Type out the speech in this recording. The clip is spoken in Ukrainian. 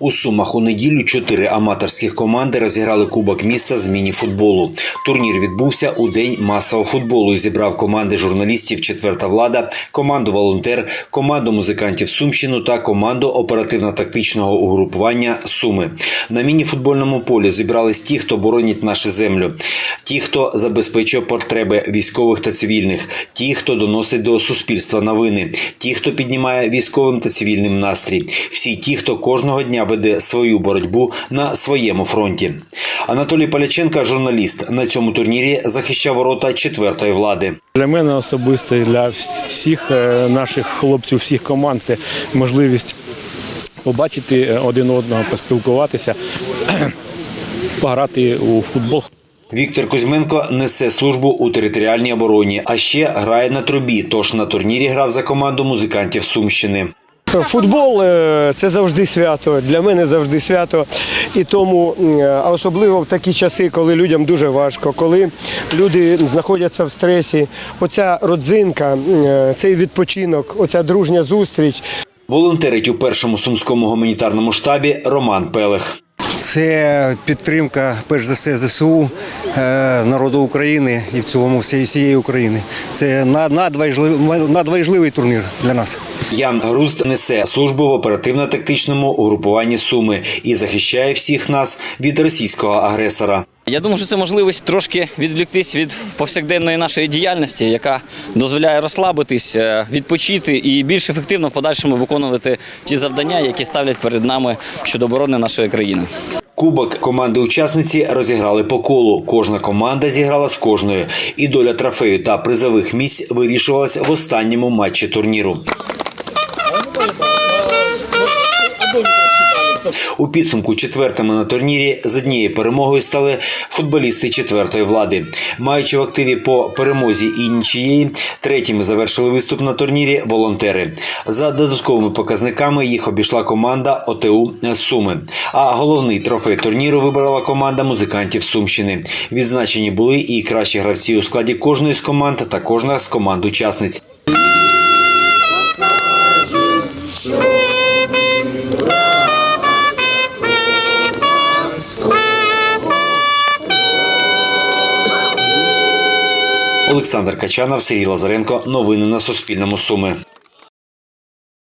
У Сумах у неділю чотири аматорських команди розіграли Кубок міста з міні-футболу. Турнір відбувся у день масового футболу і зібрав команди журналістів Четверта влада, команду волонтер, команду музикантів Сумщину та команду оперативно-тактичного угрупування Суми. На міні-футбольному полі зібрались ті, хто боронить нашу землю, ті, хто забезпечує потреби військових та цивільних, ті, хто доносить до суспільства новини, ті, хто піднімає військовим та цивільним настрій, всі ті, хто кожного дня веде свою боротьбу на своєму фронті. Анатолій Поляченко, журналіст, на цьому турнірі захищав ворота четвертої влади. Для мене особисто і для всіх е, наших хлопців, всіх команд це можливість побачити е, один одного, поспілкуватися, пограти у футбол. Віктор Кузьменко несе службу у територіальній обороні, а ще грає на трубі. Тож на турнірі грав за команду музикантів Сумщини. Футбол е, це завжди свято. Для мене завжди свято. І тому, а особливо в такі часи, коли людям дуже важко, коли люди знаходяться в стресі. Оця родзинка, е, цей відпочинок, оця дружня зустріч. Волонтерить у першому сумському гуманітарному штабі Роман Пелех. Це підтримка, перш за все, ЗСУ, е, народу України і в цілому всієї України. Це на- надважливий, надважливий турнір для нас. Ян Груст несе службу в оперативно-тактичному угрупуванні Суми і захищає всіх нас від російського агресора. Я думаю, що це можливість трошки відвліктись від повсякденної нашої діяльності, яка дозволяє розслабитись, е, відпочити і більш ефективно в подальшому виконувати ті завдання, які ставлять перед нами щодо оборони нашої країни. Кубок команди-учасниці розіграли по колу. Кожна команда зіграла з кожною, і доля трофею та призових місць вирішувалась в останньому матчі турніру. У підсумку четвертими на турнірі з однією перемогою стали футболісти четвертої влади. Маючи в активі по перемозі і нічиєї, третіми завершили виступ на турнірі волонтери. За додатковими показниками їх обійшла команда ОТУ Суми. А головний трофей турніру вибрала команда музикантів Сумщини. Відзначені були і кращі гравці у складі кожної з команд та кожна з команд учасниць. Олександр Качанов, Сергій Лазаренко. Новини на Суспільному. Суми.